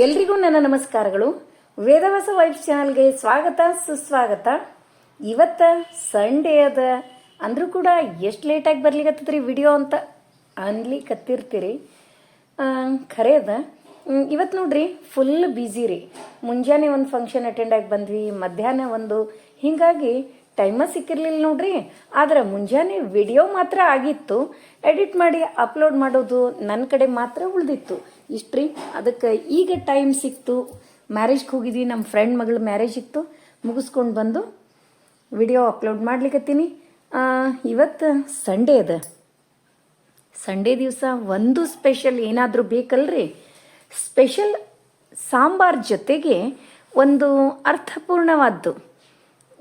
ಎಲ್ರಿಗೂ ನನ್ನ ನಮಸ್ಕಾರಗಳು. ವೇದವಾಸ ವೈಫ್ ಚಾನಲ್ಗೆ ಸ್ವಾಗತ, ಸುಸ್ವಾಗತ. ಇವತ್ತ ಸಂಡೇ ಅದ. ಅಂದರೂ ಕೂಡ ಎಷ್ಟು ಲೇಟಾಗಿ ಬರ್ಲಿಕತ್ತದ್ರಿ ವಿಡಿಯೋ ಅಂತ ಅನ್ಲಿಕ್ಕತ್ತಿರ್ತೀರಿ ಖರೆ ಅದ. ಇವತ್ತು ನೋಡ್ರಿ ಫುಲ್ ಬ್ಯುಸಿ ರೀ. ಮುಂಜಾನೆ ಒಂದು ಫಂಕ್ಷನ್ ಅಟೆಂಡ್ ಆಗಿ ಬಂದ್ವಿ, ಮಧ್ಯಾಹ್ನ ಒಂದು. ಹೀಗಾಗಿ ಟೈಮ ಸಿಕ್ಕಿರ್ಲಿಲ್ಲ ನೋಡ್ರಿ. ಆದ್ರೆ ಮುಂಜಾನೆ ವಿಡಿಯೋ ಮಾತ್ರ ಆಗಿತ್ತು. ಎಡಿಟ್ ಮಾಡಿ ಅಪ್ಲೋಡ್ ಮಾಡೋದು ನನ್ನ ಕಡೆ ಮಾತ್ರ ಉಳಿದಿತ್ತು. ಇಷ್ಟ್ರಿ, ಅದಕ್ಕೆ ಈಗ ಟೈಮ್ ಸಿಕ್ತು. ಮ್ಯಾರೇಜ್ಗೆ ಹೋಗಿದ್ವಿ ನಮ್ಮ ಫ್ರೆಂಡ್ ಮಗಳ ಮ್ಯಾರೇಜ್ ಇತ್ತು. ಮುಗಿಸ್ಕೊಂಡು ಬಂದು ವಿಡಿಯೋ ಅಪ್ಲೋಡ್ ಮಾಡ್ಲಿಕ್ಕತ್ತೀನಿ ಇವತ್ತು ಸಂಡೇ ಅದ. ಸಂಡೇ ದಿವಸ ಒಂದು ಸ್ಪೆಷಲ್ ಏನಾದರೂ ಬೇಕಲ್ರಿ? ಸ್ಪೆಷಲ್ ಸಾಂಬಾರ್ ಜೊತೆಗೆ ಒಂದು ಅರ್ಥಪೂರ್ಣವಾದ್ದು.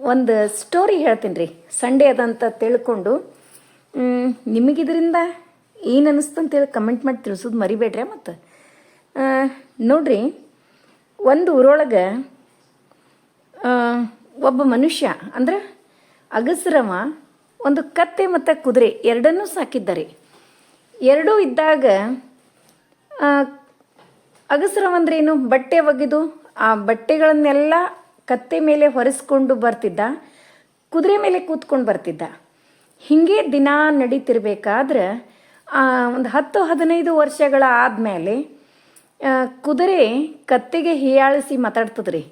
ಒಂದು ಸ್ಟೋರಿ ಹೇಳ್ತೀನಿ ರೀ ಸಂಡೇ ಅದಂತ ತಿಳ್ಕೊಂಡು ನಿಮಗಿದ್ರಿಂದ ಏನು ಅನ್ನಿಸ್ತು ಅಂತೇಳಿ ಕಮೆಂಟ್ ಮಾಡಿ ತಿಳಿಸೋದು ಮರಿಬೇಡ್ರಿ ಮತ್ತು. ನೋಡ್ರಿ ಒಂದು ಊರೊಳಗೆ ಒಬ್ಬ ಮನುಷ್ಯ ಅಂದ್ರೆ ಅಗಸರವ ಒಂದು ಕತ್ತೆ ಮತ್ತು ಕುದುರೆ ಎರಡನ್ನೂ ಸಾಕಿದ್ದಾರೆ. ಎರಡೂ ಇದ್ದಾಗ ಆ, ಅಗಸರವ ಅಂದ್ರೆ ಏನು ಬಟ್ಟೆ ಒಗೆದು ಆ ಬಟ್ಟೆಗಳನ್ನೆಲ್ಲ ಕತ್ತೆ ಮೇಲೆ ಹೊರಿಸ್ಕೊಂಡು ಬರ್ತಿದ್ದ, ಕುದುರೆ ಮೇಲೆ ಕೂತ್ಕೊಂಡು ಬರ್ತಿದ್ದ. ಹೀಗೆ ದಿನ ನಡೀತಿರ್ಬೇಕಾದ್ರೆ ಒಂದು ಹತ್ತು ಹದಿನೈದು ವರ್ಷಗಳ ಆದಮೇಲೆ ಕುದುರೆ ಕತ್ತೆಗೆ ಹೀಯಾಳಿಸಿ ಮಾತಾಡ್ತದ್ರಿ.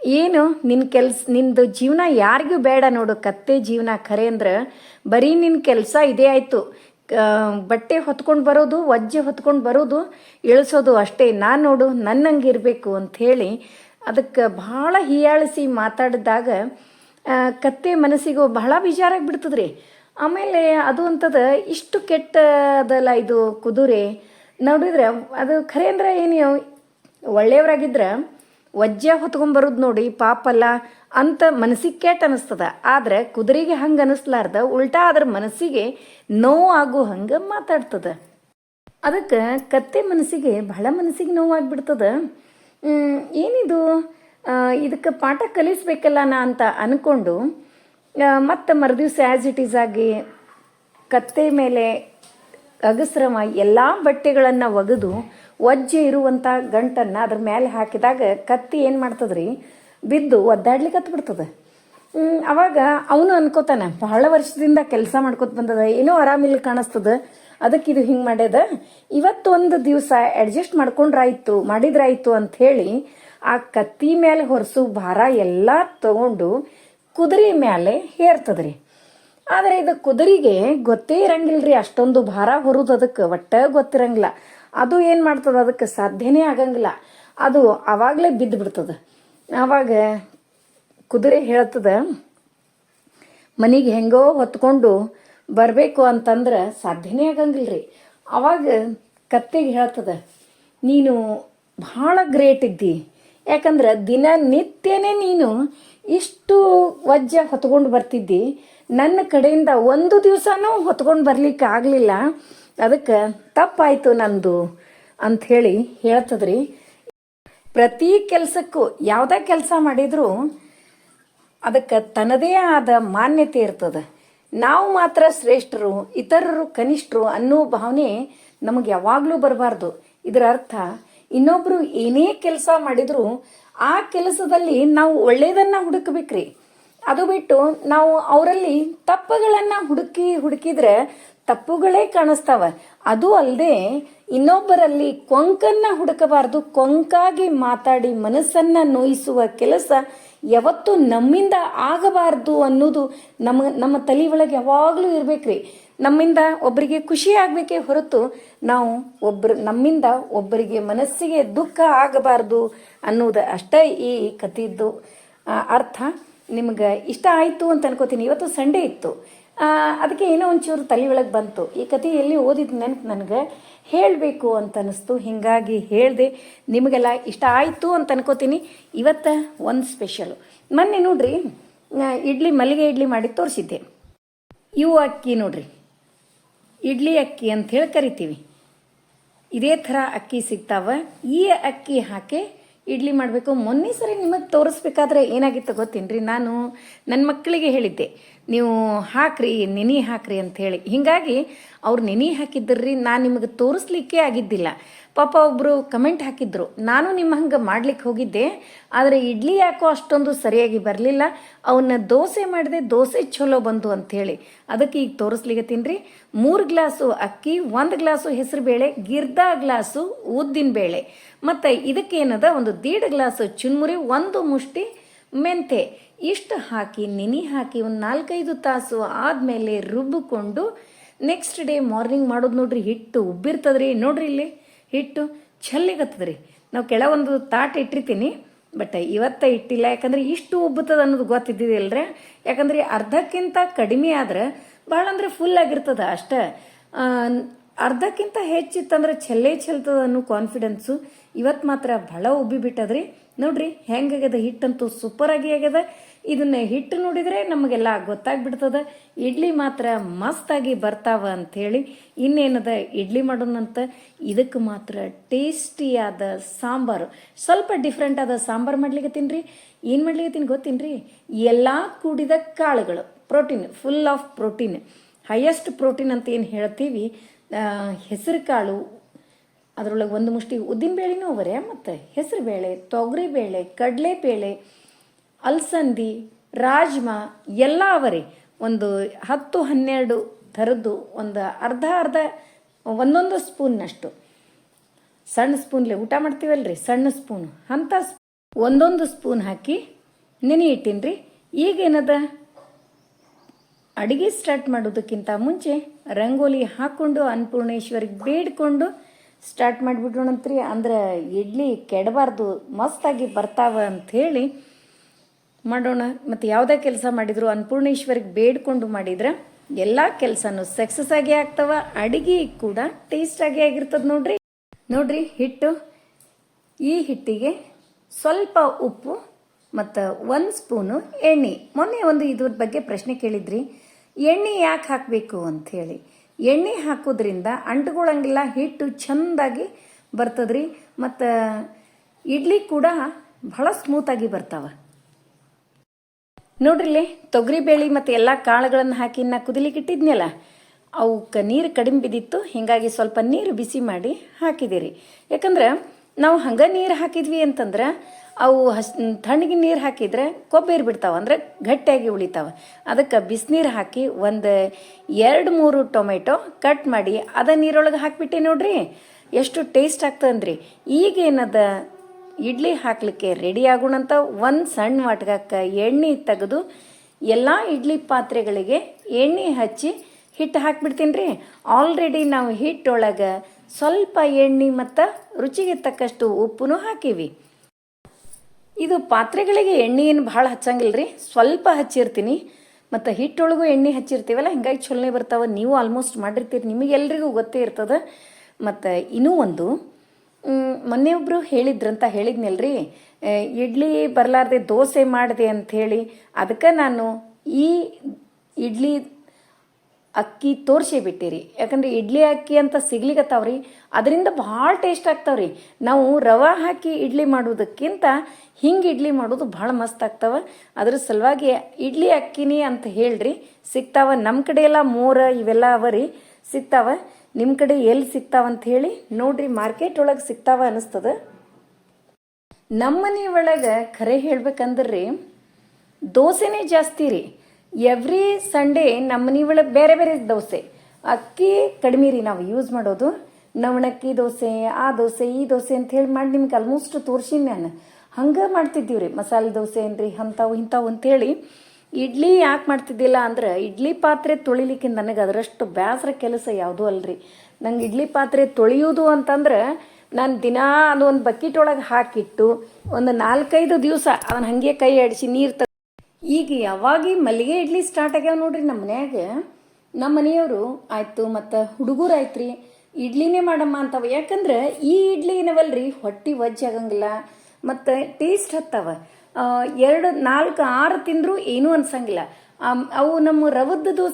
ಏನು ನಿನ್ನ ಕೆಲ್ಸ, ನಿಂದು ಜೀವನ ಯಾರಿಗೂ ಬೇಡ ನೋಡು, ಕತ್ತೆ ಜೀವನ ಖರೆ ಅಂದ್ರೆ ಬರೀ ನಿನ್ನ ಕೆಲಸ ಇದೇ ಆಯಿತು. ಬಟ್ಟೆ ಹೊತ್ಕೊಂಡು ಬರೋದು, ವಜ್ಜೆ ಹೊತ್ಕೊಂಡು ಬರೋದು, ಇಳಿಸೋದು ಅಷ್ಟೇ. ನಾನು ನೋಡು, ನನ್ನಂಗೆ ಇರಬೇಕು ಅಂಥೇಳಿ ಅದಕ್ಕೆ ಭಾಳ ಹೀಯಾಳಿಸಿ ಮಾತಾಡಿದಾಗ ಕತ್ತೆ ಮನಸ್ಸಿಗೂ ಬಹಳ ಬೇಜಾರಾಗಿ ಆಮೇಲೆ ಅದು ಅಂತದ, ಇಷ್ಟು ಕೆಟ್ಟದಲ್ಲ ಇದು ಕುದುರೆ. ನೋಡಿದ್ರೆ ಅದು ಖರೆ ಅಂದ್ರೆ ಏನು, ಒಳ್ಳೆಯವರಾಗಿದ್ರೆ ವಜ್ಜೆ ಹೊತ್ಕೊಂಬರೋದು ನೋಡಿ ಪಾಪಲ್ಲ ಅಂತ ಮನಸ್ಸಿಗೆ ಕೆಟ್ಟ ಅನಿಸ್ತದ. ಆದ್ರೆ ಕುದುರೆಗೆ ಹಂಗೆ ಅನಿಸ್ಲಾರ್ದ, ಉಲ್ಟಾ ಅದ್ರ ಮನಸ್ಸಿಗೆ ನೋವು ಆಗೋ ಹಂಗೆ ಮಾತಾಡ್ತದ. ಅದಕ್ಕೆ ಕತ್ತೆ ಮನಸ್ಸಿಗೆ ಬಹಳ ಮನಸ್ಸಿಗೆ ನೋವಾಗ್ಬಿಡ್ತದ ಏನಿದು? ಇದಕ್ಕೆ ಪಾಠ ಕಲಿಸ್ಬೇಕಲ್ಲ ನಾ ಅಂತ ಅನ್ಕೊಂಡು ಮತ್ತು ಮರುದಿವ್ಸ ಆ್ಯಸ್ ಇಟ್ ಈಸ್ ಆಗಿ ಕತ್ತೆ ಮೇಲೆ ಅಗಸ್ರಮ ಎಲ್ಲ ಬಟ್ಟೆಗಳನ್ನು ಒಗೆದು ಒಜ್ಜೆ ಇರುವಂಥ ಗಂಟನ್ನು ಅದ್ರ ಮೇಲೆ ಹಾಕಿದಾಗ ಕತ್ತಿ ಏನು ಮಾಡ್ತದ್ರಿ? ಬಿದ್ದು ಒದ್ದಾಡ್ಲಿಕ್ಕೆ ಬಿಡ್ತದೆ ಅವಾಗ ಅವನು ಅನ್ಕೋತಾನೆ, ಬಹಳ ವರ್ಷದಿಂದ ಕೆಲಸ ಮಾಡ್ಕೊತ ಬಂದದ, ಏನೋ ಆರಾಮಿಲ್ಲ ಕಾಣಿಸ್ತದ. ಅದಕ್ಕೆ ಇದು ಹಿಂಗೆ ಮಾಡ್ಯದ? ಇವತ್ತು ಒಂದು ದಿವಸ ಅಡ್ಜಸ್ಟ್ ಮಾಡ್ಕೊಂಡ್ರಾಯ್ತು, ಮಾಡಿದ್ರಾಯ್ತು ಅಂತ ಹೇಳಿ ಆ ಕತ್ತಿ ಮೇಲೆ ಹೊರಸು ಭಾರ ಎಲ್ಲ ತಗೊಂಡು ಕುದುರೆ ಮೇಲೆ ಹೇರ್ತದ್ರಿ ಆದರೆ ಇದು ಕುದುರೆಗೆ ಗೊತ್ತೇ ಇರಂಗಿಲ್ರಿ ಅಷ್ಟೊಂದು ಭಾರ ಹೊರೋದು ಅದಕ್ಕೆ, ಒಟ್ಟ ಗೊತ್ತಿರಂಗಿಲ್ಲ. ಅದು ಏನು ಮಾಡ್ತದ, ಅದಕ್ಕೆ ಸಾಧ್ಯನೇ ಆಗಂಗಿಲ್ಲ. ಅದು ಆವಾಗಲೇ ಬಿದ್ದು ಬಿಡ್ತದ ಆವಾಗ ಕುದುರೆ ಹೇಳ್ತದ, ಮನೆಗೆ ಹೆಂಗೋ ಹೊತ್ಕೊಂಡು ಬರಬೇಕು ಅಂತಂದ್ರೆ ಸಾಧ್ಯನೇ ಆಗಂಗಿಲ್ರಿ. ಅವಾಗ ಕತ್ತೆಗೆ ಹೇಳ್ತದ, ನೀನು ಭಾಳ ಗ್ರೇಟ್ ಇದ್ದಿ. ಯಾಕಂದ್ರೆ ದಿನನಿತ್ಯನೇ ನೀನು ಇಷ್ಟು ವಜ್ಜ ಹೊತ್ಕೊಂಡು ಬರ್ತಿದ್ದಿ. ನನ್ನ ಕಡೆಯಿಂದ ಒಂದು ದಿವಸನೂ ಹೊತ್ಕೊಂಡು ಬರ್ಲಿಕ್ಕೆ ಆಗಲಿಲ್ಲ. ಅದಕ್ಕೆ ತಪ್ಪಾಯಿತು ನಂದು ಅಂಥೇಳಿ ಹೇಳ್ತದ್ರಿ. ಪ್ರತಿ ಕೆಲಸಕ್ಕೂ ಯಾವುದೇ ಕೆಲಸ ಮಾಡಿದರೂ ಅದಕ್ಕೆ ತನ್ನದೇ ಆದ ಮಾನ್ಯತೆ ಇರ್ತದೆ. ನಾವು ಮಾತ್ರ ಶ್ರೇಷ್ಠರು, ಇತರರು ಕನಿಷ್ಠರು ಅನ್ನೋ ಭಾವನೆ ನಮಗೆ ಯಾವಾಗಲೂ ಬರಬಾರ್ದು. ಇದರ ಅರ್ಥ, ಇನ್ನೊಬ್ರು ಏನೇ ಕೆಲಸ ಮಾಡಿದ್ರು ಆ ಕೆಲಸದಲ್ಲಿ ನಾವು ಒಳ್ಳೆಯದನ್ನ ಹುಡುಕಬೇಕ್ರಿ. ಅದು ಬಿಟ್ಟು ನಾವು ಅವರಲ್ಲಿ ತಪ್ಪುಗಳನ್ನ ಹುಡುಕಿ ಹುಡುಕಿದ್ರೆ ತಪ್ಪುಗಳೇ ಕಾಣಿಸ್ತಾವ. ಅದು ಅಲ್ಲದೆ ಇನ್ನೊಬ್ಬರಲ್ಲಿ ಕೊಂಕನ್ನ ಹುಡುಕಬಾರ್ದು, ಕೊಂಕಾಗಿ ಮಾತಾಡಿ ಮನಸ್ಸನ್ನ ನೋಯಿಸುವ ಕೆಲಸ ಯಾವತ್ತೂ ನಮ್ಮಿಂದ ಆಗಬಾರ್ದು ಅನ್ನೋದು ನಮ್ಮ ನಮ್ಮ ತಲೆ ಒಳಗೆ ಯಾವಾಗಲೂ ಇರ್ಬೇಕ್ರಿ. ನಮ್ಮಿಂದ ಒಬ್ಬರಿಗೆ ಖುಷಿ ಆಗಬೇಕೇ ಹೊರತು ನಾವು ಒಬ್ಬರು ನಮ್ಮಿಂದ ಒಬ್ಬರಿಗೆ ಮನಸ್ಸಿಗೆ ದುಃಖ ಆಗಬಾರ್ದು ಅನ್ನೋದು ಅಷ್ಟೇ ಈ ಕಥೆದ್ದು. ಅರ್ಥ? ನಿಮ್ಗೆ ಇಷ್ಟ ಆಯಿತು ಅಂತ ಅನ್ಕೋತೀನಿ. ಇವತ್ತು ಸಂಡೇ ಇತ್ತು. ಅದಕ್ಕೆ ಏನೋ ಒಂಚೂರು ತಲೆ ಒಳಗೆ ಬಂತು. ಈ ಕತೆ ಎಲ್ಲಿ ಓದಿದ ನೆನಪು ನನಗೆ? ಹೇಳಬೇಕು ಅಂತ ಅನ್ನಿಸ್ತು. ಹೀಗಾಗಿ ಹೇಳಿದೆ, ನಿಮಗೆಲ್ಲ ಇಷ್ಟ ಆಯಿತು ಅಂತ ಅನ್ಕೋತೀನಿ. ಇವತ್ತು ಒಂದು ಸ್ಪೆಷಲು ಮೊನ್ನೆ ನೋಡ್ರಿ ಇಡ್ಲಿ ಮಲ್ಲಿಗೆ ಇಡ್ಲಿ ಮಾಡಿ ತೋರಿಸಿದ್ದೆ. ಇವು ಅಕ್ಕಿ ನೋಡ್ರಿ. ಇಡ್ಲಿ ಅಕ್ಕಿ ಅಂತ ಹೇಳಿ ಕರಿತೀವಿ. ಇದೇ ಥರ ಅಕ್ಕಿ ಸಿಗ್ತಾವ. ಈ ಅಕ್ಕಿ ಹಾಕಿ ಇಡ್ಲಿ ಮಾಡಬೇಕು. ಮೊನ್ನೆ ಸರಿ ನಿಮಗೆ ತೋರಿಸ್ಬೇಕಾದ್ರೆ ಏನಾಗಿತ್ತು ಗೊತ್ತೇನ್ರಿ? ನಾನು ನನ್ನ ಮಕ್ಕಳಿಗೆ ಹೇಳಿದ್ದೆ. ನೀವು ಹಾಕ್ರಿ, ನೆನೆ ಹಾಕ್ರಿ ಅಂಥೇಳಿ. ಹೀಗಾಗಿ ಅವ್ರು ನೆನೆ ಹಾಕಿದ್ರಿ ನಾನು ನಿಮಗೆ ತೋರಿಸ್ಲಿಕ್ಕೆ ಆಗಿದ್ದಿಲ್ಲ. ಪಾಪ ಒಬ್ಬರು ಕಮೆಂಟ್ ಹಾಕಿದ್ರು, ನಾನು ನಿಮ್ಮ ಹಂಗೆ ಮಾಡ್ಲಿಕ್ಕೆ ಹೋಗಿದ್ದೆ, ಆದರೆ ಇಡ್ಲಿ ಯಾಕೋ ಅಷ್ಟೊಂದು ಸರಿಯಾಗಿ ಬರಲಿಲ್ಲ ಅವನ್ನ ದೋಸೆ ಮಾಡಿದೆ ದೋಸೆ ಚಲೋ ಬಂದು ಅಂಥೇಳಿ. ಅದಕ್ಕೆ ಈಗ ತೋರಿಸ್ಲಿಕ್ಕೆ ತಿನ್ರಿ. ಮೂರು ಗ್ಲಾಸು ಅಕ್ಕಿ, ಒಂದು ಗ್ಲಾಸು ಹೆಸರು ಬೇಳೆ, ಗಿರ್ದ ಗ್ಲಾಸು ಉದ್ದಿನ ಬೇಳೆ. ಮತ್ತು ಇದಕ್ಕೇನದ ಒಂದು ದೀಡ್ ಗ್ಲಾಸು ಚುನ್ಮುರಿ, ಒಂದು ಮುಷ್ಟಿ ಮೆಂತೆ ಇಷ್ಟು ಹಾಕಿ, ನೆನೆ ಹಾಕಿ ಒಂದು ನಾಲ್ಕೈದು ತಾಸು ಆದಮೇಲೆ ರುಬ್ಬಿಕೊಂಡು ನೆಕ್ಸ್ಟ್ ಡೇ ಮಾರ್ನಿಂಗ್ ಮಾಡೋದು ನೋಡ್ರಿ ಹಿಟ್ಟು ಉಬ್ಬಿರ್ತದ್ರಿ. ನೋಡ್ರಿ ಇಲ್ಲಿ ಹಿಟ್ಟು ಛಲ್ಲಿಗತ್ತದ್ರಿ. ನಾವು ಕೆಳವೊಂದು ತಾಟ್ ಇಟ್ಟಿರ್ತೀನಿ ಬಟ್ ಇವತ್ತ ಇಟ್ಟಿಲ್ಲ. ಯಾಕಂದ್ರೆ ಇಷ್ಟು ಉಬ್ಬುತ್ತದೆ ಅನ್ನೋದು ಗೊತ್ತಿದ್ದಿದಿಲ್ರಿ. ಯಾಕಂದ್ರೆ ಅರ್ಧಕ್ಕಿಂತ ಕಡಿಮೆ ಆದ್ರೆ ಭಾಳ ಅಂದ್ರೆ ಫುಲ್ ಆಗಿರ್ತದೆ ಅಷ್ಟೇ. ಅರ್ಧಕ್ಕಿಂತ ಹೆಚ್ಚಿತ್ತಂದ್ರೆ ಛಲ್ಲೇ ಚೆಲ್ತದ ಅನ್ನೋ ಕಾನ್ಫಿಡೆನ್ಸು ಇವತ್ತು ಮಾತ್ರ ಭಾಳ ಉಬ್ಬಿ ಬಿಟ್ಟದ್ರಿ ನೋಡ್ರಿ ಹೆಂಗಾಗ್ಯದ ಹಿಟ್ಟಂತೂ ಸೂಪರ್ ಆಗಿ ಆಗ್ಯದ. ಇದನ್ನ ಹಿಟ್ಟು ನೋಡಿದ್ರೆ ನಮಗೆಲ್ಲ ಗೊತ್ತಾಗ್ಬಿಡ್ತದೆ. ಇಡ್ಲಿ ಮಾತ್ರ ಮಸ್ತಾಗಿ ಬರ್ತಾವ ಅಂಥೇಳಿ ಇನ್ನೇನದ ಇಡ್ಲಿ ಮಾಡೋಣಂತ? ಇದಕ್ಕೆ ಮಾತ್ರ ಟೇಸ್ಟಿಯಾದ ಸಾಂಬಾರು. ಸ್ವಲ್ಪ ಡಿಫ್ರೆಂಟ್ ಆದ ಸಾಂಬಾರು ಮಾಡ್ಲಿಕತ್ತೀನಿ ರೀ ಏನು ಮಾಡ್ಲಿಕತ್ತೀನಿ ಗೊತ್ತೀನಿ ಎಲ್ಲ ಕೂಡಿದ ಕಾಳುಗಳು protein full of protein highest protein ಅಂತ ಏನು ಹೇಳ್ತೀವಿ? ಹೆಸರು ಕಾಳು, ಅದರೊಳಗೆ ಒಂದು ಮುಷ್ಟಿ ಉದ್ದಿನ ಬೇಳೆನೂ ಅವರೇ, ಮತ್ತು ಹೆಸರುಬೇಳೆ ತೊಗರಿಬೇಳೆ ಕಡಲೆಬೇಳೆ ಅಲಸಂದಿ, ರಾಜ್ಮಾ ಎಲ್ಲ ಅವರಿ. ಒಂದು ಹತ್ತು ಹನ್ನೆರಡು ಥರದ್ದು ಒಂದು ಅರ್ಧ ಅರ್ಧ ಒಂದೊಂದು ಸ್ಪೂನ್ನಷ್ಟು ಸಣ್ಣ ಸ್ಪೂನ್ಲೆ ಊಟ ಮಾಡ್ತೀವಲ್ರಿ? ಸಣ್ಣ ಸ್ಪೂನ್. ಅಂಥ ಒಂದೊಂದು ಸ್ಪೂನ್ ಹಾಕಿ ನೆನೆ ಇಟ್ಟೀನಿ ಈಗೇನದ ಅಡಿಗೆ ಸ್ಟಾರ್ಟ್ ಮಾಡೋದಕ್ಕಿಂತ ಮುಂಚೆ ರಂಗೋಲಿ ಹಾಕ್ಕೊಂಡು ಅನ್ನಪೂರ್ಣೇಶ್ವರಿಗೆ ಬೇಡ್ಕೊಂಡು ಸ್ಟಾರ್ಟ್ ಮಾಡಿಬಿಡೋಣಂತ್ರಿ. ಅಂದ್ರೆ ಇಡ್ಲಿ ಕೆಡಬಾರ್ದು, ಮಸ್ತಾಗಿ ಬರ್ತಾವ ಅಂಥೇಳಿ ಮಾಡೋಣ. ಮತ್ತು ಯಾವುದೇ ಕೆಲಸ ಮಾಡಿದ್ರು ಅನ್ನಪೂರ್ಣೇಶ್ವರಿಗೆ ಬೇಡ್ಕೊಂಡು ಮಾಡಿದ್ರೆ ಎಲ್ಲ ಕೆಲಸನೂ ಸಕ್ಸಸ್ ಆಗಿ ಆಗ್ತವ. ಅಡಿಗೆ ಕೂಡ ಟೇಸ್ಟ್ ಆಗಿ ಆಗಿರ್ತದೆ ನೋಡ್ರಿ. ನೋಡ್ರಿ ಹಿಟ್ಟು. ಈ ಹಿಟ್ಟಿಗೆ ಸ್ವಲ್ಪ ಉಪ್ಪು ಮತ್ತು ಒಂದು ಸ್ಪೂನು ಎಣ್ಣೆ. ಮೊನ್ನೆ ಒಂದು ಇದ್ರ ಬಗ್ಗೆ ಪ್ರಶ್ನೆ ಕೇಳಿದ್ರಿ. ಎಣ್ಣೆ ಯಾಕೆ ಹಾಕಬೇಕು ಅಂಥೇಳಿ ಎಣ್ಣೆ ಹಾಕೋದ್ರಿಂದ ಅಂಟುಗೊಳ್ಳಂಗಿಲ್ಲ ಹಿಟ್ಟು ಚೆಂದಾಗಿ ಬರ್ತದ್ರಿ. ಮತ್ತು ಇಡ್ಲಿ ಕೂಡ ಬಹಳ ಸ್ಮೂತಾಗಿ ಬರ್ತಾವ. ನೋಡ್ರಿಲ್ಲಿ ತೊಗರಿಬೇಳೆ ಮತ್ತು ಎಲ್ಲ ಕಾಳುಗಳನ್ನು ಹಾಕಿ ನಾ ಕುದಿಲಿಕ್ಕೆ ಇಟ್ಟಿದ್ನಲ್ಲ, ಅವಕ್ಕೆ ನೀರು ಕಡಿಮೆ ಬಿದ್ದಿತ್ತು, ಹೀಗಾಗಿ ಸ್ವಲ್ಪ ನೀರು ಬಿಸಿ ಮಾಡಿ ಹಾಕಿದಿರಿ. ಯಾಕಂದ್ರೆ ನಾವು ಹಂಗೆ ನೀರು ಹಾಕಿದ್ವಿ ಅಂತಂದ್ರೆ, ಅವು ಹಸ್ ತಣ್ಣಗೆ ನೀರು ಹಾಕಿದ್ರೆ ಕೊಬ್ಬೇರಿ ಬಿಡ್ತಾವೆ, ಅಂದ್ರೆ ಗಟ್ಟಿಯಾಗಿ ಉಳಿತಾವೆ. ಅದಕ್ಕೆ ಬಿಸಿನೀರು ಹಾಕಿ ಒಂದು ಎರಡು ಮೂರು ಟೊಮೆಟೊ ಕಟ್ ಮಾಡಿ ಅದ ನೀರೊಳಗೆ ಹಾಕಿಬಿಟ್ಟೆ ನೋಡ್ರಿ. ಎಷ್ಟು ಟೇಸ್ಟ್ ಆಗ್ತದಂದ್ರಿ ಈಗೇನದ ಇಡ್ಲಿ ಹಾಕ್ಲಿಕ್ಕೆ ರೆಡಿ ಆಗೋಣಂತ ಒಂದು ಸಣ್ಣ ವಾಟ್ಗಕ್ಕೆ ಎಣ್ಣೆ ತೆಗೆದು ಎಲ್ಲ ಇಡ್ಲಿ ಪಾತ್ರೆಗಳಿಗೆ ಎಣ್ಣೆ ಹಚ್ಚಿ ಹಿಟ್ಟು ಹಾಕ್ಬಿಡ್ತೀನಿ ರೀ ಆಲ್ರೆಡಿ ನಾವು ಹಿಟ್ಟೊಳಗೆ ಸ್ವಲ್ಪ ಎಣ್ಣೆ ಮತ್ತು ರುಚಿಗೆ ತಕ್ಕಷ್ಟು ಉಪ್ಪು ಹಾಕೀವಿ. ಇದು ಪಾತ್ರೆಗಳಿಗೆ ಎಣ್ಣೆ ಏನು ಭಾಳ ಹಚ್ಚಂಗಿಲ್ಲ ರೀ ಸ್ವಲ್ಪ ಹಚ್ಚಿರ್ತೀನಿ. ಮತ್ತು ಹಿಟ್ಟೊಳಗೂ ಎಣ್ಣೆ ಹಚ್ಚಿರ್ತೀವಲ್ಲ, ಹಿಂಗಾಗಿ ಚೊಲನೆ ಬರ್ತಾವೆ. ನೀವು ಆಲ್ಮೋಸ್ಟ್ ಮಾಡಿರ್ತೀರಿ. ನಿಮಗೆಲ್ರಿಗೂ ಗೊತ್ತೇ ಇರ್ತದೆ. ಮತ್ತು ಇನ್ನೂ ಒಂದು ಮೊನ್ನೆ ಒಬ್ಬರು ಹೇಳಿದ್ರಂತ ಹೇಳಿದ್ನಲ್ರಿ. ಇಡ್ಲಿ ಬರಲಾರ್ದೆ ದೋಸೆ ಮಾಡಿದೆ ಅಂಥೇಳಿ ಅದಕ್ಕೆ ನಾನು ಈ ಇಡ್ಲಿ ಅಕ್ಕಿ ತೋರಿಸಿ ಬಿಟ್ಟಿರಿ. ಯಾಕಂದ್ರೆ ಇಡ್ಲಿ ಅಕ್ಕಿ ಅಂತ ಸಿಗ್ಲಿಕ್ಕತ್ತಾವ್ರಿ ಅದರಿಂದ ಭಾಳ ಟೇಸ್ಟ್ ಆಗ್ತಾವ್ರಿ. ನಾವು ರವೆ ಹಾಕಿ ಇಡ್ಲಿ ಮಾಡೋದಕ್ಕಿಂತ ಹಿಂಗೆ ಇಡ್ಲಿ ಮಾಡೋದು ಭಾಳ ಮಸ್ತ್ ಆಗ್ತಾವ. ಅದ್ರ ಸಲುವಾಗಿ ಇಡ್ಲಿ ಅಕ್ಕಿನೇ ಅಂತ ಹೇಳ್ರಿ. ಸಿಗ್ತಾವ ನಮ್ಮ ಕಡೆ ಎಲ್ಲ ಮೋರ ಇವೆಲ್ಲ ಅವರಿ. ಸಿಗ್ತಾವ. ನಿಮ್ಮ ಕಡೆ ಎಲ್ಲಿ ಸಿಗ್ತಾವಂತ ಹೇಳಿ ನೋಡ್ರಿ ಮಾರ್ಕೆಟ್ ಒಳಗೆ ಸಿಗ್ತಾವ ಅನ್ನಿಸ್ತದೆ. ನಮ್ಮ ಮನೆ ಒಳಗೆ ಖರೆ ಹೇಳ್ಬೇಕಂದ್ರೆ, ದೋಸೆನೇ ಜಾಸ್ತಿ ರೀ. ಎವ್ರಿ ಸಂಡೇ ನಮ್ಮ ಮನೆ ಒಳಗೆ ಬೇರೆ ಬೇರೆ ದೋಸೆ. ಅಕ್ಕಿ ಕಡಿಮೆ ರೀ ನಾವು ಯೂಸ್ ಮಾಡೋದು. ನವಣಕ್ಕಿ ದೋಸೆ, ಆ ದೋಸೆ, ಈ ದೋಸೆ ಅಂತ ಹೇಳಿ ಮಾಡಿ ನಿಮ್ಗೆ ಆಲ್ಮೋಸ್ಟ್ ತೋರ್ಸಿನಿ ನಾನು ಹಂಗೆ ಮಾಡ್ತಿದ್ದೀವಿ ರೀ ಮಸಾಲೆ ದೋಸೆ ಏನ್ರಿ ಅಂಥವು ಇಂಥವು ಅಂತೇಳಿ. ಇಡ್ಲಿ ಯಾಕೆ ಮಾಡ್ತಿದ್ದಿಲ್ಲ ಅಂದ್ರೆ ಇಡ್ಲಿ ಪಾತ್ರೆ ತೊಳಿಲಿಕ್ಕೆ ನನಗೆ ಅದರಷ್ಟು ಬೇಸರ ಕೆಲಸ ಯಾವುದೂ ಅಲ್ರಿ. ನಂಗೆ ಇಡ್ಲಿ ಪಾತ್ರೆ ತೊಳೆಯೋದು ಅಂತಂದ್ರೆ ನಾನು ದಿನ ಅದು ಒಂದು ಬಕೆಟ್ ಒಳಗೆ ಹಾಕಿಟ್ಟು ಒಂದು ನಾಲ್ಕೈದು ದಿವಸ ಅದನ್ನ ಹಾಗೆ ಕೈ ಆಡಿಸಿ ನೀರು ತ ಈಗ ಯಾವಾಗ ಮಲ್ಲಿಗೆ ಇಡ್ಲಿ ಸ್ಟಾರ್ಟ್ ಆಗ್ಯಾವ ನೋಡ್ರಿ ನಮ್ಮ ಮನ್ಯಾಗ. ನಮ್ಮ ಮನೆಯವರು, ಆಯಿತು ಮತ್ತು ಹುಡುಗರು ಆಯ್ತ್ರಿ, ಇಡ್ಲಿನೇ ಮಾಡಮ್ಮ ಅಂತವ. ಯಾಕಂದ್ರೆ ಈ ಇಡ್ಲಿ ಏನವಲ್ರಿ, ಹೊಟ್ಟಿ ವಜ್ಜೆ ಆಗಂಗಿಲ್ಲ, ಮತ್ತು ಟೇಸ್ಟ್ ಹತ್ತವ. ಎರಡು, ನಾಲ್ಕು, ಆರು ತಿಂದರೂ ಏನೂ ಅನ್ಸಂಗಿಲ್ಲ. ಅವು ನಮ್ಮ ರವದ್ದು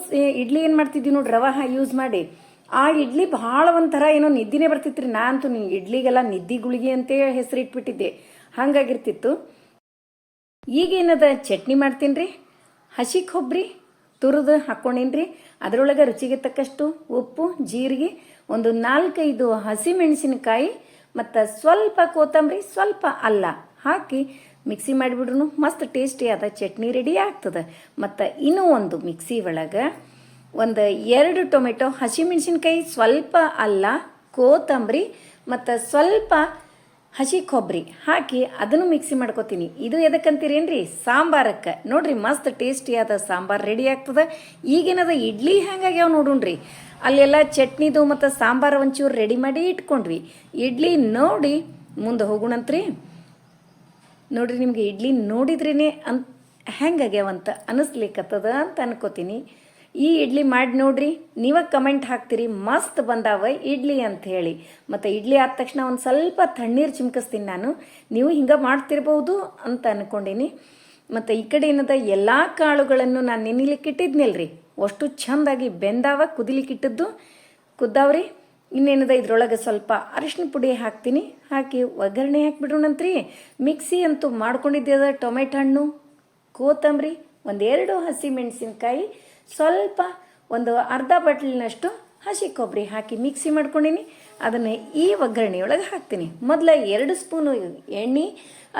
ಇಡ್ಲಿ ಏನು ಮಾಡ್ತಿದ್ವಿ ನೋಡಿ, ರವ ಯೂಸ್ ಮಾಡಿ. ಆ ಇಡ್ಲಿ ಭಾಳ ಒಂಥರ ಏನೋ ನಿದ್ದಿನೇ ಬರ್ತಿತ್ತು ರೀ ನಾ ಅಂತೂ ನೀ ಇಡ್ಲಿಗೆಲ್ಲ ನಿದ್ದಿ ಗುಳಿಗೆ ಅಂತೇ ಹೆಸರು ಇಟ್ಬಿಟ್ಟಿದ್ದೆ ಹಂಗಾಗಿರ್ತಿತ್ತು ಈಗೇನದ ಚಟ್ನಿ ಮಾಡ್ತೀನಿ ರೀ ಹಸಿ ಕೊಬ್ಬರಿ ತುರಿದು ಹಾಕ್ಕೊಂಡಿನ್ರಿ ಅದರೊಳಗೆ ರುಚಿಗೆ ತಕ್ಕಷ್ಟು ಉಪ್ಪು, ಜೀರಿಗೆ, ಒಂದು ನಾಲ್ಕೈದು ಹಸಿಮೆಣಸಿನಕಾಯಿ, ಮತ್ತು ಸ್ವಲ್ಪ ಕೊತ್ತಂಬರಿ, ಸ್ವಲ್ಪ ಅಲ್ಲ. ಹಾಕಿ ಮಿಕ್ಸಿ ಮಾಡಿಬಿಡ್ರು ಮಸ್ತ್ ಟೇಸ್ಟಿ ಆದ ಚಟ್ನಿ ರೆಡಿ ಆಗ್ತದೆ. ಮತ್ತು ಇನ್ನೂ ಒಂದು ಮಿಕ್ಸಿ ಒಳಗೆ ಒಂದು ಎರಡು ಟೊಮೆಟೊ ಹಸಿಮೆಣಸಿನ್ಕಾಯಿ, ಸ್ವಲ್ಪ ಅಲ್ಲ ಕೋತಂಬರಿ ಮತ್ತು ಸ್ವಲ್ಪ ಹಸಿ ಕೊಬ್ಬರಿ ಹಾಕಿ ಅದನ್ನು ಮಿಕ್ಸಿ ಮಾಡ್ಕೋತೀನಿ. ಇದು ಎದಕ್ಕಂತೀರೇನ್ರಿ? ಸಾಂಬಾರಕ್ಕೆ. ನೋಡ್ರಿ ಮಸ್ತ್ ಟೇಸ್ಟಿಯಾದ ಸಾಂಬಾರು ರೆಡಿ ಆಗ್ತದೆ. ಈಗೇನದ ಇಡ್ಲಿ ಹೆಂಗಾಗ್ಯಾವ ನೋಡುಣ್ರಿ ಅಲ್ಲೆಲ್ಲ ಚಟ್ನಿದು ಮತ್ತು ಸಾಂಬಾರು ಒಂಚೂರು ರೆಡಿ ಮಾಡಿ ಇಟ್ಕೊಂಡ್ವಿ. ಇಡ್ಲಿ ನೋಡಿ ಮುಂದೆ ಹೋಗೋಣಂತ್ರಿ. ನೋಡ್ರಿ, ನಿಮಗೆ ಇಡ್ಲಿ ನೋಡಿದ್ರೇ ಅಂತ ಹೆಂಗಾಗ್ಯಾವಂತ ಅನಿಸ್ಲಿಕ್ಕತ್ತದ ಅಂತ ಅನ್ಕೋತೀನಿ. ಈ ಇಡ್ಲಿ ಮಾಡಿ ನೋಡ್ರಿ ನೀವ ಕಮೆಂಟ್ ಹಾಕ್ತೀರಿ, ಮಸ್ತ್ ಬಂದಾವ ಇಡ್ಲಿ ಅಂತ ಹೇಳಿ. ಮತ್ತು ಇಡ್ಲಿ ಆದ ತಕ್ಷಣ ಒಂದು ಸ್ವಲ್ಪ ತಣ್ಣೀರು ಚಿಮ್ಕಿಸ್ತೀನಿ ನಾನು. ನೀವು ಹಿಂಗೆ ಮಾಡ್ತಿರ್ಬೋದು ಅಂತ ಅನ್ಕೊಂಡಿನಿ. ಮತ್ತು ಈ ಕಡೆ ಏನದ, ಎಲ್ಲ ಕಾಳುಗಳನ್ನು ನಾನು ನೆನಿಲಿಕ್ಕಿಟ್ಟಿದ್ನಲ್ರಿ ಅಷ್ಟು ಚಂದಾಗಿ ಬೆಂದಾವ ಕುದಿಲಿಕ್ಕಿಟ್ಟಿದ್ದು ಕುದ್ದಾವ್ರಿ? ಇನ್ನೇನದ ಇದ್ರೊಳಗೆ ಸ್ವಲ್ಪ ಅರಿಶಿನ ಪುಡಿ ಹಾಕ್ತೀನಿ. ಹಾಕಿ ಒಗ್ಗರಣೆ ಹಾಕಿಬಿಡೋಣಂತ್ರಿ ಮಿಕ್ಸಿ ಅಂತೂ ಮಾಡ್ಕೊಂಡಿದ್ದೆ ಟೊಮೆಟೊ ಹಣ್ಣು ಕೋತಂಬರಿ ಒಂದೆರಡು ಹಸಿ ಮೆಣಸಿನ್ಕಾಯಿ, ಸ್ವಲ್ಪ ಒಂದು ಅರ್ಧ ಬಟ್ಲಿನಷ್ಟು ಹಸಿ ಕೊಬ್ಬರಿ ಹಾಕಿ ಮಿಕ್ಸಿ ಮಾಡ್ಕೊಂಡಿನಿ. ಅದನ್ನು ಈ ಒಗ್ಗರಣೆಯೊಳಗೆ ಹಾಕ್ತೀನಿ. ಮೊದಲ ಎರಡು ಸ್ಪೂನು ಎಣ್ಣೆ,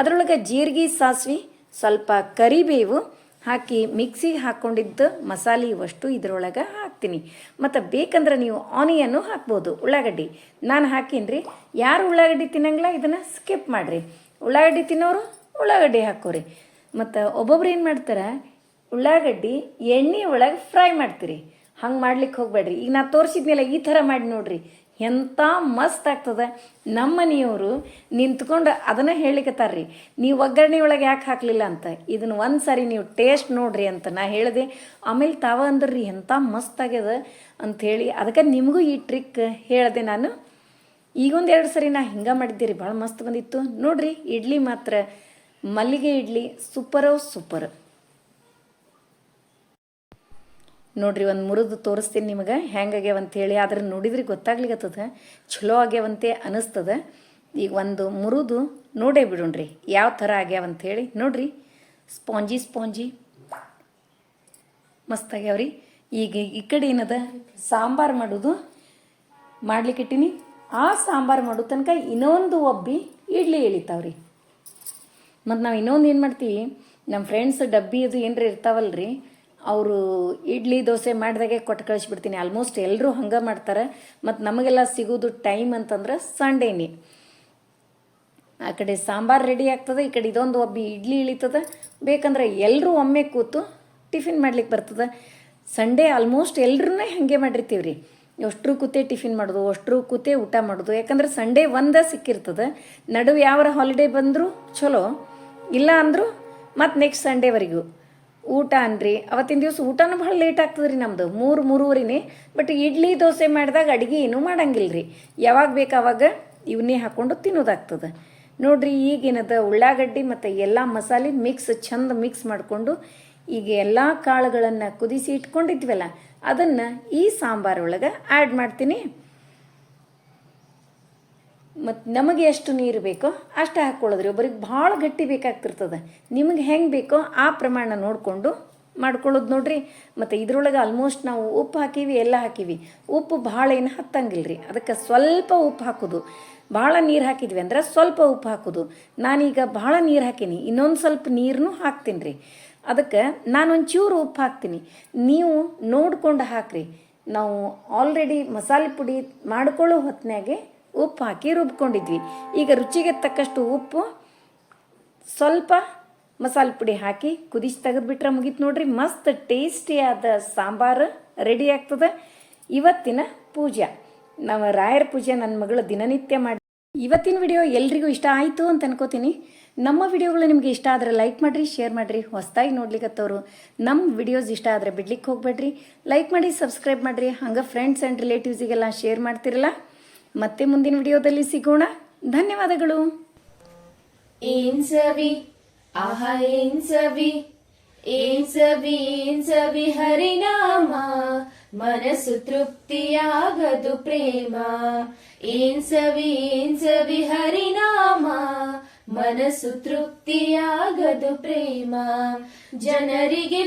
ಅದರೊಳಗೆ ಜೀರಿಗೆ, ಸಾಸಿವೆ, ಸ್ವಲ್ಪ ಕರಿಬೇವು ಹಾಕಿ ಮಿಕ್ಸಿಗೆ ಹಾಕ್ಕೊಂಡಿದ್ದು ಮಸಾಲೆ ಇವಷ್ಟು ಇದರೊಳಗೆ ಹಾಕ್ತೀನಿ. ಮತ್ತು ಬೇಕಂದ್ರೆ ನೀವು ಆನಿಯನ್ನು ಹಾಕ್ಬೋದು. ಉಳ್ಳಾಗಡ್ಡಿ ನಾನು ಹಾಕೀನಿ ರೀ ಯಾರು ಉಳ್ಳಾಗಡ್ಡಿ ತಿನ್ನಂಗಿಲ್ಲ, ಇದನ್ನು ಸ್ಕಿಪ್ ಮಾಡಿರಿ. ಉಳ್ಳಾಗಡ್ಡಿ ತಿನ್ನೋರು ಉಳ್ಳಾಗಡ್ಡಿ ಹಾಕೋರಿ. ಮತ್ತು ಒಬ್ಬೊಬ್ರು ಏನು ಮಾಡ್ತಾರೆ, ಉಳ್ಳಾಗಡ್ಡಿ ಎಣ್ಣೆ ಒಳಗೆ ಫ್ರೈ ಮಾಡ್ತೀರಿ. ಹಂಗೆ ಮಾಡ್ಲಿಕ್ಕೆ ಹೋಗ್ಬೇಡ್ರಿ. ಈಗ ನಾ ತೋರಿಸಿದ್ನಲ್ಲ ಈ ಥರ ಮಾಡಿ ನೋಡ್ರಿ. ಎಂಥ ಮಸ್ತ್ ಆಗ್ತದೆ. ನಮ್ಮ ಮನೆಯವರು ನಿಂತ್ಕೊಂಡು ಅದನ್ನು ಹೇಳಿಕತ್ತಾರ್ರಿ. ನೀವು ಒಗ್ಗರಣೆ ಒಳಗೆ ಯಾಕೆ ಹಾಕಲಿಲ್ಲ ಅಂತ? ಇದನ್ನು ಒಂದು ಸಾರಿ ನೀವು ಟೇಸ್ಟ್ ನೋಡ್ರಿ ಅಂತ ನಾ ಹೇಳಿದೆ. ಆಮೇಲೆ ತಾವ ಅಂದ್ರಿ ಎಂಥ ಮಸ್ತ್ ಆಗ್ಯದ ಅಂಥೇಳಿ ಅದಕ್ಕೆ ನಿಮಗೂ ಈ ಟ್ರಿಕ್ ಹೇಳಿದೆ ನಾನು. ಈಗೊಂದು ಎರಡು ಸರಿ ನಾ ಹಿಂಗೆ ಮಾಡಿದ್ದೀರಿ, ಭಾಳ ಮಸ್ತ್ ಬಂದಿತ್ತು. ನೋಡ್ರಿ, ಇಡ್ಲಿ ಮಾತ್ರ ಮಲ್ಲಿಗೆ ಇಡ್ಲಿ ಸೂಪರೋ ಸೂಪರ್ ನೋಡ್ರಿ, ಒಂದು ಮುರಿದು ತೋರಿಸ್ತೀನಿ ನಿಮಗೆ. ಹೇಳಿ ಆದ್ರೆ ನೋಡಿದ್ರಿ ಗೊತ್ತಾಗ್ಲಿಕ್ಕತ್ತದ ಚಲೋ ಆಗ್ಯಾವಂತೆ ಅನಿಸ್ತದ. ಈಗ ಒಂದು ಮುರಿದು ನೋಡೇ ಬಿಡೋಣ್ರಿ, ಯಾವ ಥರ ಆಗ್ಯಾವಂತ ಹೇಳಿ ನೋಡ್ರಿ, ಸ್ಪಾಂಜಿ ಸ್ಪಾಂಜಿ. ಮಸ್ತ್ ಆಗ್ಯಾವ್ರಿ. ಈಗ ಈ ಕಡೆ ಏನದ? ಸಾಂಬಾರು ಮಾಡೋದು. ಮಾಡ್ಲಿಕ್ಕಿಟ್ಟಿನಿ ಆ ಸಾಂಬಾರು ಮಾಡೋ ತನಕ ಇನ್ನೊಂದು ಒಬ್ಬಿ ಇಡ್ಲಿ ಎಳಿತಾವ್ರಿ. ಮತ್ತು ನಾವು ಇನ್ನೊಂದು ಏನು ಮಾಡ್ತೀವಿ ನಮ್ಮ ಫ್ರೆಂಡ್ಸ್ ಡಬ್ಬಿ ಅದು ಏನರ ಇರ್ತಾವಲ್ರಿ ಅವರು ಇಡ್ಲಿ ದೋಸೆ ಮಾಡಿದಾಗೆ ಕೊಟ್ಟು ಕಳಿಸ್ಬಿಡ್ತೀನಿ. ಆಲ್ಮೋಸ್ಟ್ ಎಲ್ಲರೂ ಹಂಗೆ ಮಾಡ್ತಾರೆ. ಮತ್ತು ನಮಗೆಲ್ಲ ಸಿಗೋದು ಟೈಮ್ ಅಂತಂದ್ರೆ ಸಂಡೇನೇ ಆ ಕಡೆ ಸಾಂಬಾರು ರೆಡಿ ಆಗ್ತದೆ, ಈ ಕಡೆ ಇದೊಂದು ಒಬ್ಬಿ ಇಡ್ಲಿ ಇಳಿತದೆ. ಬೇಕಂದ್ರೆ ಎಲ್ಲರೂ ಒಮ್ಮೆ ಕೂತು ಟಿಫಿನ್ ಮಾಡ್ಲಿಕ್ಕೆ ಬರ್ತದೆ. ಸಂಡೇ ಆಲ್ಮೋಸ್ಟ್ ಎಲ್ಲರೂ ಹಾಗೆ ಮಾಡಿರ್ತೀವಿ ರೀ ಎಷ್ಟರು ಕೂತೆ ಟಿಫಿನ್ ಮಾಡೋದು, ಅಷ್ಟರು ಕೂತೆ ಊಟ ಮಾಡೋದು. ಯಾಕಂದ್ರೆ ಸಂಡೇ ಒಂದೇ ಸಿಕ್ಕಿರ್ತದೆ. ನಡುವೆ ಯಾವ ಹಾಲಿಡೇ ಬಂದರೂ ಚಲೋ. ಇಲ್ಲ ಅಂದರೂ ಮತ್ತು ನೆಕ್ಸ್ಟ್ ಸಂಡೇವರೆಗೂ ಊಟ ಅನ್ರಿ. ಅವತ್ತಿನ ದಿವಸ ಊಟನೂ ಭಾಳ ಲೇಟ್ ಆಗ್ತದೆ ರೀ ನಮ್ಮದು ಮೂರು, ಮೂರುವರೆನೆ. ಬಟ್ ಇಡ್ಲಿ, ದೋಸೆ ಮಾಡಿದಾಗ ಅಡುಗೆ ಏನೂ ಮಾಡಂಗಿಲ್ಲ ರೀ ಯಾವಾಗ ಬೇಕು ಅವಾಗ ಇವನ್ನೇ ಹಾಕ್ಕೊಂಡು ತಿನ್ನೋದಾಗ್ತದೆ. ನೋಡ್ರಿ, ಈಗೇನದ ಉಳ್ಳಾಗಡ್ಡಿ ಮತ್ತು ಎಲ್ಲ ಮಸಾಲೆ ಮಿಕ್ಸ್ ಚಂದ ಮಿಕ್ಸ್ ಮಾಡಿಕೊಂಡು ಈಗ ಎಲ್ಲ ಕಾಳುಗಳನ್ನು ಕುದಿಸಿ ಇಟ್ಕೊಂಡಿದ್ವಲ್ಲ, ಅದನ್ನು ಈ ಸಾಂಬಾರೊಳಗೆ ಆ್ಯಡ್ ಮಾಡ್ತೀನಿ. ಮತ್ತು ನಮಗೆ ಎಷ್ಟು ನೀರು ಬೇಕೋ ಅಷ್ಟು ಹಾಕ್ಕೊಳ್ಳೋದ್ರಿ ಒಬ್ಬರಿಗೆ ಭಾಳ ಗಟ್ಟಿ ಬೇಕಾಗ್ತಿರ್ತದೆ. ನಿಮಗೆ ಹೆಂಗೆ ಬೇಕೋ ಆ ಪ್ರಮಾಣ ನೋಡಿಕೊಂಡು ಮಾಡ್ಕೊಳ್ಳೋದು ನೋಡ್ರಿ. ಮತ್ತು ಇದ್ರೊಳಗೆ ಆಲ್ಮೋಸ್ಟ್ ನಾವು ಉಪ್ಪು ಹಾಕೀವಿ, ಎಲ್ಲ ಹಾಕೀವಿ. ಉಪ್ಪು ಭಾಳ ಏನು ಹತ್ತಂಗಿಲ್ಲ ರೀ ಅದಕ್ಕೆ ಸ್ವಲ್ಪ ಉಪ್ಪು ಹಾಕೋದು. ಭಾಳ ನೀರು ಹಾಕಿದ್ವಿ ಅಂದ್ರೆ ಸ್ವಲ್ಪ ಉಪ್ಪು ಹಾಕೋದು. ನಾನೀಗ ಭಾಳ ನೀರು ಹಾಕೀನಿ. ಇನ್ನೊಂದು ಸ್ವಲ್ಪ ನೀರನ್ನು ಹಾಕ್ತೀನಿ ರೀ ಅದಕ್ಕೆ ನಾನೊಂಚೂರು ಉಪ್ಪು ಹಾಕ್ತೀನಿ. ನೀವು ನೋಡ್ಕೊಂಡು ಹಾಕ್ರಿ. ನಾವು ಆಲ್ರೆಡಿ ಮಸಾಲೆ ಪುಡಿ ಮಾಡ್ಕೊಳ್ಳೋ ಹೊತ್ತಿನಾಗೆ ಉಪ್ಪು ಹಾಕಿ ರುಬ್ಕೊಂಡಿದ್ವಿ. ಈಗ ರುಚಿಗೆ ತಕ್ಕಷ್ಟು ಉಪ್ಪು, ಸ್ವಲ್ಪ ಮಸಾಲೆ ಪುಡಿ ಹಾಕಿ ಕುದಿಸಿ ತೆಗೆದುಬಿಟ್ರೆ ಮುಗೀತು ನೋಡ್ರಿ. ಮಸ್ತ್ ಟೇಸ್ಟಿಯಾದ ಸಾಂಬಾರು ರೆಡಿ ಆಗ್ತದೆ. ಇವತ್ತಿನ ಪೂಜೆ. ನಾವು ರಾಯರ ಪೂಜೆ ನನ್ನ ಮಗಳು ದಿನನಿತ್ಯ ಮಾಡಿ. ಇವತ್ತಿನ ವಿಡಿಯೋ ಎಲ್ರಿಗೂ ಇಷ್ಟ ಆಯಿತು ಅಂತ ಅನ್ಕೋತೀನಿ. ನಮ್ಮ ವಿಡಿಯೋಗಳು ನಿಮಗೆ ಇಷ್ಟ ಆದರೆ ಲೈಕ್ ಮಾಡಿರಿ, ಶೇರ್ ಮಾಡಿರಿ, ಹೊಸದಾಗಿ ನೋಡ್ಲಿಕ್ಕತ್ತವರು ನಮ್ಮ ವಿಡಿಯೋಸ್ ಇಷ್ಟ ಆದರೆ ಬಿಡ್ಲಿಕ್ಕೆ ಹೋಗ್ಬೇಡ್ರಿ. ಲೈಕ್ ಮಾಡಿ, ಸಬ್ಸ್ಕ್ರೈಬ್ ಮಾಡಿರಿ. ಹಂಗೆ ಫ್ರೆಂಡ್ಸ್ ಆ್ಯಂಡ್ ರಿಲೇಟಿವ್ಸಿಗೆಲ್ಲ ಶೇರ್ ಮಾಡ್ತಿರಲ್ಲ. ಮತ್ತೆ ಮುಂದಿನ ವಿಡಿಯೋದಲ್ಲಿ ಸಿಗೋಣ. ಧನ್ಯವಾದಗಳು. ಏನ್ ಸವಿ? ಆಹ, ಏನ್ ಸವಿ? ಏನ್ ಸವಿ ಸವಿ? ಹರಿನಾಮ. ಮನಸ್ಸು ತೃಪ್ತಿಯಾಗದು ಪ್ರೇಮ. ಏನ್ ಸವಿ ಏನ್ ಸವಿ? ಹರಿನಾಮ. ಮನಸ್ಸು ತೃಪ್ತಿಯಾಗದು ಪ್ರೇಮ. ಜನರಿಗೆ